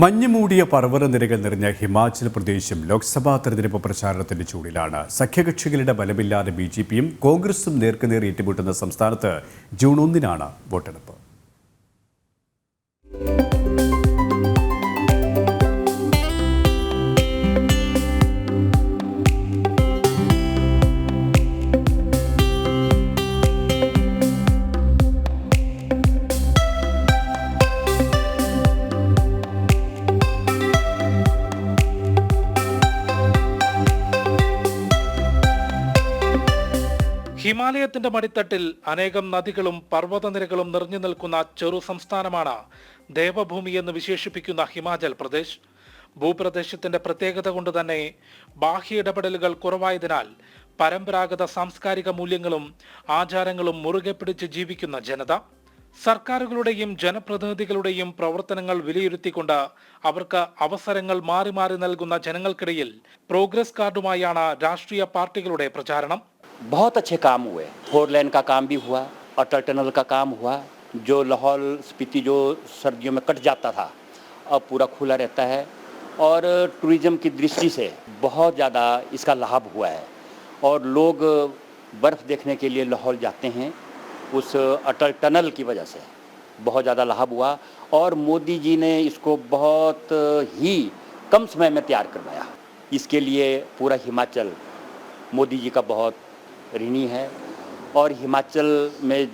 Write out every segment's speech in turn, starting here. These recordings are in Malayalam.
മഞ്ഞുമൂടിയ പർവതനിരകൾ നിറഞ്ഞ ഹിമാചൽ പ്രദേശും ലോക്സഭാ തെരഞ്ഞെടുപ്പ് പ്രചാരണത്തിന്റെ ചൂടിലാണ്. സഖ്യകക്ഷികളുടെ ബലമില്ലാതെ ബി ജെ പിയും കോൺഗ്രസും നേർക്കുനേർ ഏറ്റുമുട്ടുന്ന സംസ്ഥാനത്ത് ജൂൺ ഒന്നിനാണ് വോട്ടെടുപ്പ്. ഹിമാലയത്തിന്റെ മടിത്തട്ടിൽ അനേകം നദികളും പർവതനിരകളും നിറഞ്ഞു നിൽക്കുന്ന ചെറു സംസ്ഥാനമാണ് ദേവഭൂമി എന്ന് വിശേഷിപ്പിക്കുന്ന ഹിമാചൽ പ്രദേശ്. ഭൂപ്രദേശത്തിന്റെ പ്രത്യേകത കൊണ്ട് തന്നെ ബാഹ്യ ഇടപെടലുകൾ കുറവായതിനാൽ പരമ്പരാഗത സാംസ്കാരിക മൂല്യങ്ങളും ആചാരങ്ങളും മുറുകെ പിടിച്ച് ജീവിക്കുന്ന ജനത. സർക്കാരുകളുടെയും ജനപ്രതിനിധികളുടെയും പ്രവർത്തനങ്ങൾ വിലയിരുത്തിക്കൊണ്ട് അവർക്ക് അവസരങ്ങൾ മാറി മാറി നൽകുന്ന ജനങ്ങൾക്കിടയിൽ പ്രോഗ്രസ് കാർഡുമായാണ് രാഷ്ട്രീയ പാർട്ടികളുടെ പ്രചാരണം. बहुत अच्छे काम हुए। फोर लेन का काम भी हुआ अटल टनल का काम हुआ, जो लाहौल स्पीति जो सर्दियों में कट जाता था, अब पूरा खुला रहता है। और टूरिज़्म की दृष्टि से बहुत ज़्यादा इसका लाभ हुआ है। और लोग बर्फ़ देखने के लिए लाहौल जाते हैं, उस अटल टनल की वजह से बहुत ज़्यादा लाभ हुआ। और मोदी जी ने इसको बहुत ही कम समय में तैयार करवाया। इसके लिए पूरा हिमाचल मोदी जी का बहुत ऋणी है और हिमाचल में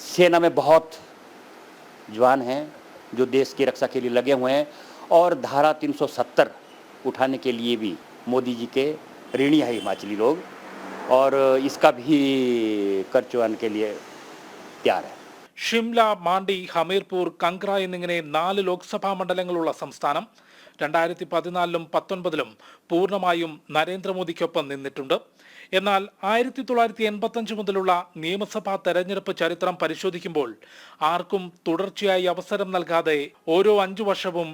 सेना में बहुत जवान हैं जो देश की रक्षा के लिए लगे हुए हैं और धारा 370 उठाने के लिए भी मोदी जी के ऋणी है हिमाचली लोग और इसका भी कर चुकाने के लिए तैयार है ഷിംല മാണ്ടി ഹമീർപൂർ കങ്ക്ര എന്നിങ്ങനെ നാല് ലോക്സഭാ മണ്ഡലങ്ങളുള്ള സംസ്ഥാനം രണ്ടായിരത്തി പതിനാലിലും പത്തൊൻപതിലും പൂർണമായും നരേന്ദ്രമോദിക്കൊപ്പം നിന്നിട്ടുണ്ട്. എന്നാൽ ആയിരത്തി തൊള്ളായിരത്തി എൺപത്തഞ്ച് മുതലുള്ള നിയമസഭാ തെരഞ്ഞെടുപ്പ് ചരിത്രം പരിശോധിക്കുമ്പോൾ ആർക്കും തുടർച്ചയായി അവസരം നൽകാതെ ഓരോ അഞ്ചു വർഷവും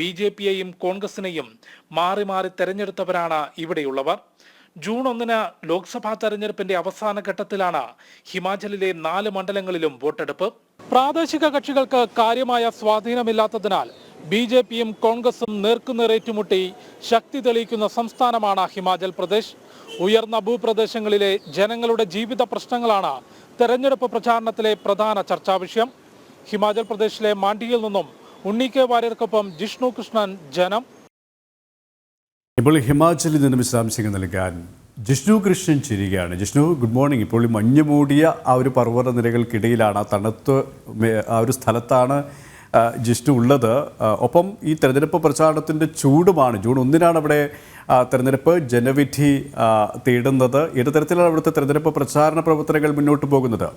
ബി ജെ പിയെയും കോൺഗ്രസിനെയും മാറി മാറി തെരഞ്ഞെടുത്തവരാണ് ഇവിടെയുള്ളവർ. ജൂൺ ഒന്നിന് ലോക്സഭാ തെരഞ്ഞെടുപ്പിന്റെ അവസാന ഘട്ടത്തിലാണ് ഹിമാചലിലെ നാല് മണ്ഡലങ്ങളിലും വോട്ടെടുപ്പ്. പ്രാദേശിക കക്ഷികൾക്ക് കാര്യമായ സ്വാധീനമില്ലാത്തതിനാൽ ബി ജെ പിയും കോൺഗ്രസും നേർക്കുനേറേറ്റുമുട്ടി ശക്തി തെളിയിക്കുന്ന സംസ്ഥാനമാണ് ഹിമാചൽ പ്രദേശ്. ഉയർന്ന ഭൂപ്രദേശങ്ങളിലെ ജനങ്ങളുടെ ജീവിത പ്രശ്നങ്ങളാണ് തെരഞ്ഞെടുപ്പ് പ്രചാരണത്തിലെ പ്രധാന ചർച്ചാ വിഷയം. ഹിമാചൽ പ്രദേശിലെ മാണ്ടിയിൽ നിന്നും ഉണ്ണി കെ വാര്യർക്കൊപ്പം ജിഷ്ണു കൃഷ്ണൻ ജനം. ഇപ്പോൾ ഹിമാചലിൽ നിന്നും വിശദാംശങ്ങൾ നൽകാൻ ജിഷ്ണു കൃഷ്ണൻ ചിരികയാണ് ജിഷ്ണു ഗുഡ് മോർണിംഗ് ഇപ്പോൾ ഈ മഞ്ഞുമൂടിയ ആ ഒരു പർവത നിരകൾക്കിടയിലാണ് ആ തണുത്ത് ആ ഒരു സ്ഥലത്താണ് ജിഷ്ണു ഉള്ളത്. ഒപ്പം ഈ തെരഞ്ഞെടുപ്പ് പ്രചാരണത്തിന്റെ ചൂടുമാണ്. ജൂൺ ഒന്നിനാണ് അവിടെ തെരഞ്ഞെടുപ്പ് ജനവിധി തേടുന്നത്. ഏത് തരത്തിലാണ് അവിടുത്തെ തെരഞ്ഞെടുപ്പ് പ്രചാരണ പ്രവർത്തനങ്ങൾ മുന്നോട്ട് പോകുന്നത്?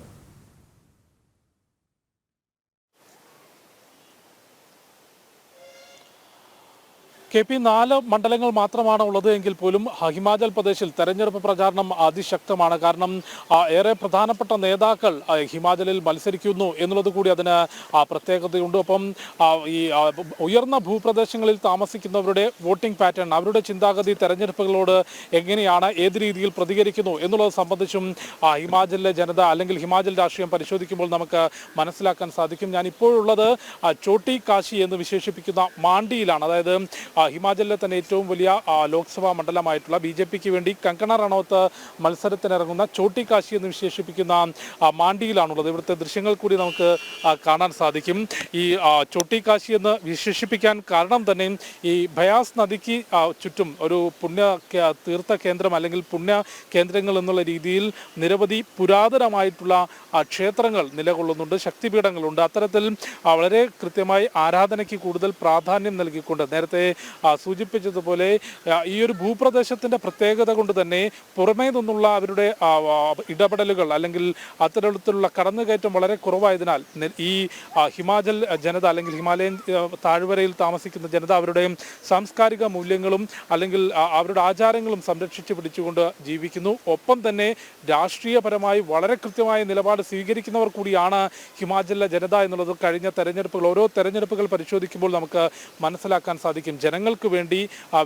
കെ പി നാല് മണ്ഡലങ്ങൾ മാത്രമാണ് ഉള്ളത് എങ്കിൽ പോലും ഹിമാചൽ പ്രദേശിൽ തെരഞ്ഞെടുപ്പ് പ്രചാരണം അതിശക്തമാണ്. കാരണം ഏറെ പ്രധാനപ്പെട്ട നേതാക്കൾ ഹിമാചലിൽ മത്സരിക്കുന്നു എന്നുള്ളത് കൂടി അതിന് പ്രത്യേകതയുണ്ട്. ഒപ്പം ഈ ഉയർന്ന ഭൂപ്രദേശങ്ങളിൽ താമസിക്കുന്നവരുടെ വോട്ടിംഗ് പാറ്റേൺ അവരുടെ ചിന്താഗതി തെരഞ്ഞെടുപ്പുകളോട് എങ്ങനെയാണ് ഏത് രീതിയിൽ പ്രതികരിക്കുന്നു എന്നുള്ളത് സംബന്ധിച്ചും ഹിമാചലിലെ ജനത അല്ലെങ്കിൽ ഹിമാചൽ രാഷ്ട്രീയം പരിശോധിക്കുമ്പോൾ നമുക്ക് മനസ്സിലാക്കാൻ സാധിക്കും. ഞാൻ ഇപ്പോഴുള്ളത് ചോട്ടി കാശി എന്ന് വിശേഷിപ്പിക്കുന്ന മാണ്ടിയിലാണ്. അതായത് ഹിമാചലിലെ തന്നെ ഏറ്റവും വലിയ ലോക്സഭാ മണ്ഡലമായിട്ടുള്ള ബി ജെ പിക്ക് വേണ്ടി കങ്കണ റണോത്ത് മത്സരത്തിനിറങ്ങുന്ന ചോട്ടിക്കാശി എന്ന് വിശേഷിപ്പിക്കുന്ന മാണ്ടിയിലാണുള്ളത് ഇവിടുത്തെ ദൃശ്യങ്ങൾ കൂടി നമുക്ക് കാണാൻ സാധിക്കും. ഈ ചോട്ടിക്കാശി ചോട്ടി കാശി എന്ന് വിശേഷിപ്പിക്കാൻ കാരണം തന്നെ ഈ ഭയാസ് നദിക്ക് ചുറ്റും ഒരു പുണ്യ തീർത്ഥ കേന്ദ്രം അല്ലെങ്കിൽ പുണ്യ കേന്ദ്രങ്ങൾ എന്നുള്ള രീതിയിൽ നിരവധി പുരാതനമായിട്ടുള്ള ക്ഷേത്രങ്ങൾ നിലകൊള്ളുന്നുണ്ട് ശക്തിപീഠങ്ങളുണ്ട്. അത്തരത്തിൽ വളരെ കൃത്യമായി ആരാധനയ്ക്ക് കൂടുതൽ പ്രാധാന്യം നൽകിക്കൊണ്ട് നേരത്തെ സൂചിപ്പിച്ചതുപോലെ ഈ ഒരു ഭൂപ്രദേശത്തിന്റെ പ്രത്യേകത കൊണ്ട് തന്നെ പുറമേ നിന്നുള്ള അവരുടെ ഇടപെടലുകൾ അല്ലെങ്കിൽ അത്തരത്തിലുള്ള കടന്നുകയറ്റം വളരെ കുറവായതിനാൽ ഈ ഹിമാചൽ ജനത അല്ലെങ്കിൽ ഹിമാലയൻ താഴ്വരയിൽ താമസിക്കുന്ന ജനത അവരുടെ സാംസ്കാരിക മൂല്യങ്ങളും അല്ലെങ്കിൽ അവരുടെ ആചാരങ്ങളും സംരക്ഷിച്ചു പിടിച്ചുകൊണ്ട് ജീവിക്കുന്നു. ഒപ്പം തന്നെ രാഷ്ട്രീയപരമായി വളരെ കൃത്യമായ നിലപാട് സ്വീകരിക്കുന്നവർ കൂടിയാണ് ഹിമാചലിലെ ജനത എന്നുള്ളത് കഴിഞ്ഞ തെരഞ്ഞെടുപ്പുകൾ ഓരോ തെരഞ്ഞെടുപ്പുകൾ പരിശോധിക്കുമ്പോൾ നമുക്ക് മനസ്സിലാക്കാൻ സാധിക്കും. ജനങ്ങൾ ജനങ്ങൾക്ക് വേണ്ടി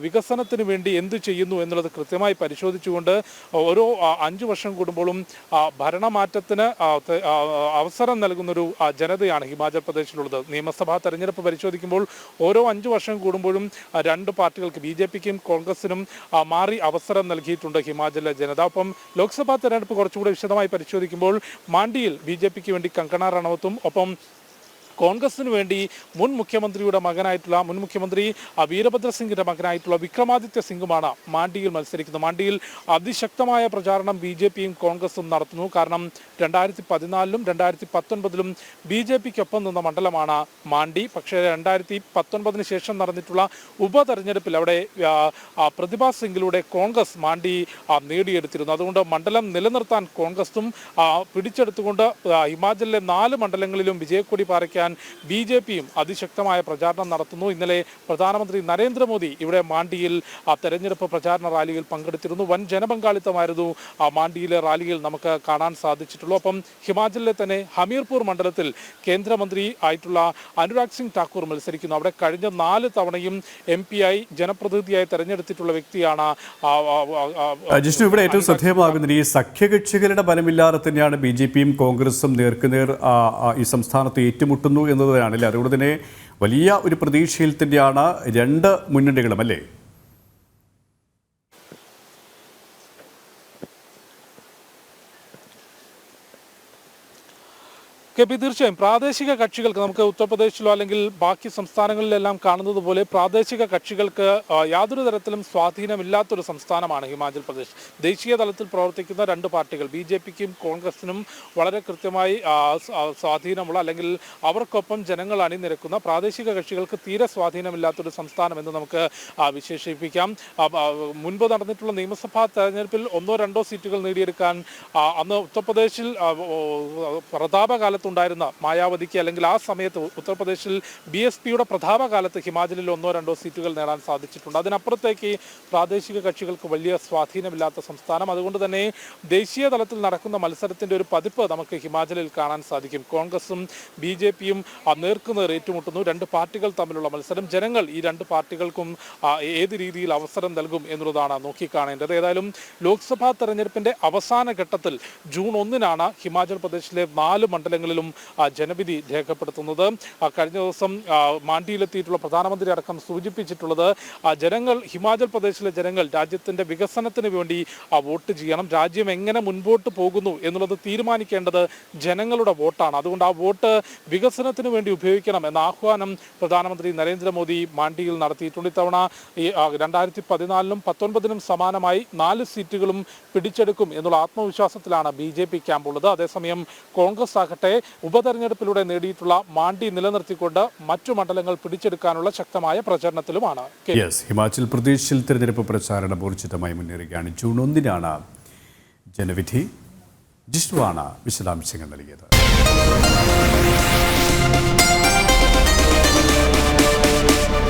വികസനത്തിന് വേണ്ടി എന്ത് ചെയ്യുന്നു എന്നുള്ളത് കൃത്യമായി പരിശോധിച്ചുകൊണ്ട് ഓരോ അഞ്ച് വർഷം കൂടുമ്പോഴും ഭരണമാറ്റത്തിന് അവസരം നൽകുന്നൊരു ജനതയാണ് ഹിമാചൽ പ്രദേശിലുള്ളത്. നിയമസഭാ തെരഞ്ഞെടുപ്പ് പരിശോധിക്കുമ്പോൾ ഓരോ അഞ്ചു വർഷം കൂടുമ്പോഴും രണ്ട് പാർട്ടികൾക്ക് ബി ജെ പിക്കും കോൺഗ്രസിനും മാറി അവസരം നൽകിയിട്ടുണ്ട് ഹിമാചലിലെ ജനത. ഒപ്പം ലോക്സഭാ തെരഞ്ഞെടുപ്പ് കുറച്ചുകൂടി വിശദമായി പരിശോധിക്കുമ്പോൾ മാണ്ടിയിൽ ബി ജെ പിക്ക് വേണ്ടി കങ്കണ റണവത്തും ഒപ്പം കോൺഗ്രസിന് വേണ്ടി മുൻ മുഖ്യമന്ത്രിയുടെ മകനായിട്ടുള്ള മുൻ മുഖ്യമന്ത്രി വീരഭദ്രസിംഗിന്റെ വീരഭദ്ര സിംഗിന്റെ മകനായിട്ടുള്ള വിക്രമാദിത്യ സിംഗുമാണ് മാണ്ടിയിൽ മത്സരിക്കുന്നത്. മാണ്ടിയിൽ അതിശക്തമായ പ്രചാരണം ബി ജെ പിയും കോൺഗ്രസും നടത്തുന്നു. കാരണം രണ്ടായിരത്തി പതിനാലിലും രണ്ടായിരത്തി പത്തൊൻപതിലും ബി ജെ പിക്കൊപ്പം നിന്ന മണ്ഡലമാണ് മാണ്ടി പക്ഷേ രണ്ടായിരത്തി പത്തൊൻപതിന് ശേഷം നടന്നിട്ടുള്ള ഉപതെരഞ്ഞെടുപ്പിൽ അവിടെ പ്രതിഭാ സിംഗിലൂടെ കോൺഗ്രസ് മാണ്ടി നേടിയെടുത്തിരുന്നു. അതുകൊണ്ട് മണ്ഡലം നിലനിർത്താൻ കോൺഗ്രസും പിടിച്ചെടുത്തുകൊണ്ട് ഹിമാചലിലെ നാല് മണ്ഡലങ്ങളിലും വിജയക്കൊടി പാറിക്കാൻ ബി ജെ പിയും അതിശക്തമായ പ്രചാരണം നടത്തുന്നു. ഇന്നലെ പ്രധാനമന്ത്രി നരേന്ദ്രമോദി ഇവിടെ മാണ്ടിയിൽ ആ തെരഞ്ഞെടുപ്പ് പ്രചാരണ റാലിയിൽ പങ്കെടുത്തിരുന്നു. വൻ ജനപങ്കാളിത്തമായിരുന്നു ആ മാണ്ടിയിലെ റാലിയിൽ നമുക്ക് കാണാൻ സാധിച്ചിട്ടുള്ളൂ. ഒപ്പം ഹിമാചലിലെ തന്നെ ഹമീർപൂർ മണ്ഡലത്തിൽ കേന്ദ്രമന്ത്രി ആയിട്ടുള്ള അനുരാഗ് സിംഗ് ഠാക്കൂർ മത്സരിക്കുന്നു. അവിടെ കഴിഞ്ഞ നാല് തവണയും എം പി ആയി ജനപ്രതിനിധിയായി തെരഞ്ഞെടുത്തിട്ടുള്ള വ്യക്തിയാണ് ജിഷ്ണു ഇവിടെ ഏറ്റവും ശ്രദ്ധേയമാകുന്നത് ഈ സഖ്യകക്ഷികളുടെ ബലമില്ലാതെ തന്നെയാണ് ബി ജെ പിയും കോൺഗ്രസും നേർക്കുനേർ ഈ സംസ്ഥാനത്ത് ഏറ്റുമുട്ടുന്നു. എന്നതാണ് അല്ലേ അതുകൊണ്ട് തന്നെ വലിയ ഒരു പ്രതീക്ഷയിൽ തന്നെയാണ് രണ്ട് മുന്നണികളും അല്ലേ? കെ പി തീർച്ചയായും. പ്രാദേശിക കക്ഷികൾക്ക് നമുക്ക് ഉത്തർപ്രദേശിലോ അല്ലെങ്കിൽ ബാക്കി സംസ്ഥാനങ്ങളിലെല്ലാം കാണുന്നത് പോലെ പ്രാദേശിക കക്ഷികൾക്ക് യാതൊരു തരത്തിലും സ്വാധീനമില്ലാത്തൊരു സംസ്ഥാനമാണ് ഹിമാചൽ പ്രദേശ്. ദേശീയ തലത്തിൽ പ്രവർത്തിക്കുന്ന രണ്ട് പാർട്ടികൾ ബി ജെ പിക്കും കോൺഗ്രസിനും വളരെ കൃത്യമായി സ്വാധീനമുള്ള അല്ലെങ്കിൽ അവർക്കൊപ്പം ജനങ്ങൾ അണിനിരക്കുന്ന പ്രാദേശിക കക്ഷികൾക്ക് തീരെ സ്വാധീനമില്ലാത്തൊരു സംസ്ഥാനം എന്ന് നമുക്ക് വിശേഷിപ്പിക്കാം. മുൻപ് നടന്നിട്ടുള്ള നിയമസഭാ തെരഞ്ഞെടുപ്പിൽ ഒന്നോ രണ്ടോ സീറ്റുകൾ നേടിയെടുക്കാൻ അന്ന് ഉത്തർപ്രദേശിൽ ആ, പ്രതാപകാലത്തുണ്ടായിരുന്ന മായാവതിക്ക് അല്ലെങ്കിൽ ആ സമയത്ത് ഉത്തർപ്രദേശിൽ ബി എസ് പിയുടെ പ്രതാപകാലത്ത് ഹിമാചലിൽ ഒന്നോ രണ്ടോ സീറ്റുകൾ നേടാൻ സാധിച്ചിട്ടുണ്ട്. അതിനപ്പുറത്തേക്ക് പ്രാദേശിക കക്ഷികൾക്ക് വലിയ സ്വാധീനമില്ലാത്ത സംസ്ഥാനം. അതുകൊണ്ട് തന്നെ ദേശീയ തലത്തിൽ നടക്കുന്ന മത്സരത്തിന്റെ ഒരു പതിപ്പ് നമുക്ക് ഹിമാചലിൽ കാണാൻ സാധിക്കും. കോൺഗ്രസും ബി ജെ പിയും നേർക്കുനേർ ഏറ്റുമുട്ടുന്നു. രണ്ട് പാർട്ടികൾ തമ്മിലുള്ള മത്സരം. ജനങ്ങൾ ഈ രണ്ട് പാർട്ടികൾക്കും ഏത് രീതിയിൽ അവസരം നൽകും എന്നുള്ളതാണ് നോക്കിക്കാണേണ്ടത്. ഏതായാലും ലോക്സഭാ തെരഞ്ഞെടുപ്പിന്റെ അവസാന ഘട്ടത്തിൽ ജൂൺ ഒന്നിനാണ് ഹിമാചൽ പ്രദേശിലെ നാല് മണ്ഡലങ്ങളിലും ആ, ജനവിധി രേഖപ്പെടുത്തുന്നത്. കഴിഞ്ഞ ദിവസം മാണ്ടിയിലെത്തിയിട്ടുള്ള പ്രധാനമന്ത്രി അടക്കം സൂചിപ്പിച്ചിട്ടുള്ളത് ജനങ്ങൾ ഹിമാചൽ പ്രദേശിലെ ജനങ്ങൾ രാജ്യത്തിന്റെ വികസനത്തിന് വേണ്ടി വോട്ട് ചെയ്യണം. രാജ്യം എങ്ങനെ മുൻപോട്ട് പോകുന്നു എന്നുള്ളത് തീരുമാനിക്കേണ്ടത് ജനങ്ങളുടെ വോട്ടാണ്. അതുകൊണ്ട് ആ വോട്ട് വികസനത്തിന് വേണ്ടി ഉപയോഗിക്കണം എന്ന ആഹ്വാനം പ്രധാനമന്ത്രി നരേന്ദ്രമോദി മാണ്ടിയിൽ നടത്തിയിട്ടുണ്ട്. ഇത്തവണ ഈ രണ്ടായിരത്തി പതിനാലിനും പത്തൊൻപതിനും സമാനമായി നാല് സീറ്റുകളും പിടിച്ചെടുക്കും എന്നുള്ള ആത്മവിശ്വാസത്തിലാണ് ബി ജെ പി ക്യാമ്പുള്ളത്. അതേസമയം കോൺഗ്രസ് ആകട്ടെ ഉപതെരഞ്ഞെടുപ്പിലൂടെ നേടിയിട്ടുള്ള മാണ്ടി നിലനിർത്തിക്കൊണ്ട് മറ്റു മണ്ഡലങ്ങൾ പിടിച്ചെടുക്കാനുള്ള ശക്തമായ പ്രചരണത്തിലുമാണ് ഹിമാചൽ പ്രദേശിൽ തിരഞ്ഞെടുപ്പ് പ്രചാരണം ഊർജിതമായി മുന്നേറുകയാണ്. ജൂൺ ഒന്നിനാണ് ജനവിധി. ജിഷ്ണുവാണ് വിശദാംശങ്ങൾ നൽകിയത്.